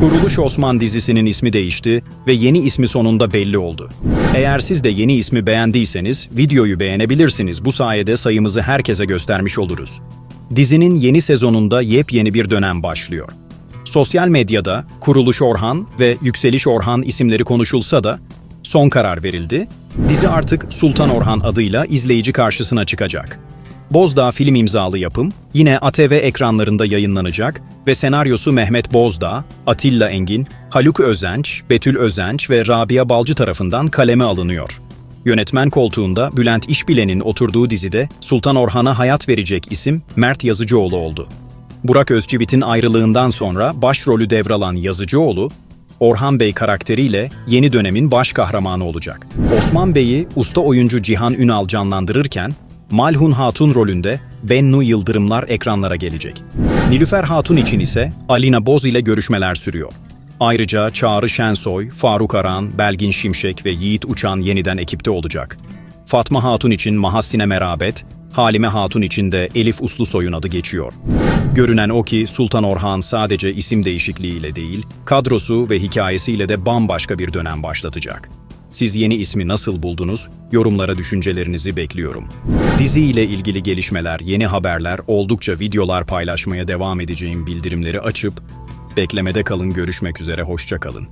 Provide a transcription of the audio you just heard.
Kuruluş Osman dizisinin ismi değişti ve yeni ismi sonunda belli oldu. Eğer siz de yeni ismi beğendiyseniz videoyu beğenebilirsiniz. Bu sayede sayımızı herkese göstermiş oluruz. Dizinin yeni sezonunda yepyeni bir dönem başlıyor. Sosyal medyada Kuruluş Orhan ve Yükseliş Orhan isimleri konuşulsa da son karar verildi. Dizi artık Sultan Orhan adıyla izleyici karşısına çıkacak. Bozdağ film imzalı yapım yine ATV ekranlarında yayınlanacak ve senaryosu Mehmet Bozdağ, Atilla Engin, Haluk Özenç, Betül Özenç ve Rabia Balcı tarafından kaleme alınıyor. Yönetmen koltuğunda Bülent İşbilen'in oturduğu dizide Sultan Orhan'a hayat verecek isim Mert Yazıcıoğlu oldu. Burak Özçivit'in ayrılığından sonra başrolü devralan Yazıcıoğlu, Orhan Bey karakteriyle yeni dönemin baş kahramanı olacak. Osman Bey'i usta oyuncu Cihan Ünal canlandırırken, Malhun Hatun rolünde Bennu Yıldırımlar ekranlara gelecek. Nilüfer Hatun için ise Alina Boz ile görüşmeler sürüyor. Ayrıca Çağrı Şensoy, Faruk Aran, Belgin Şimşek ve Yiğit Uçan yeniden ekipte olacak. Fatma Hatun için Mahassine Merabet, Halime Hatun için de Elif Uslusoy'un adı geçiyor. Görünen o ki Sultan Orhan sadece isim değişikliğiyle değil, kadrosu ve hikayesiyle de bambaşka bir dönem başlatacak. Siz yeni ismi nasıl buldunuz? Yorumlara düşüncelerinizi bekliyorum. Dizi ile ilgili gelişmeler, yeni haberler, oldukça videolar paylaşmaya devam edeceğim bildirimleri açıp beklemede kalın görüşmek üzere hoşça kalın.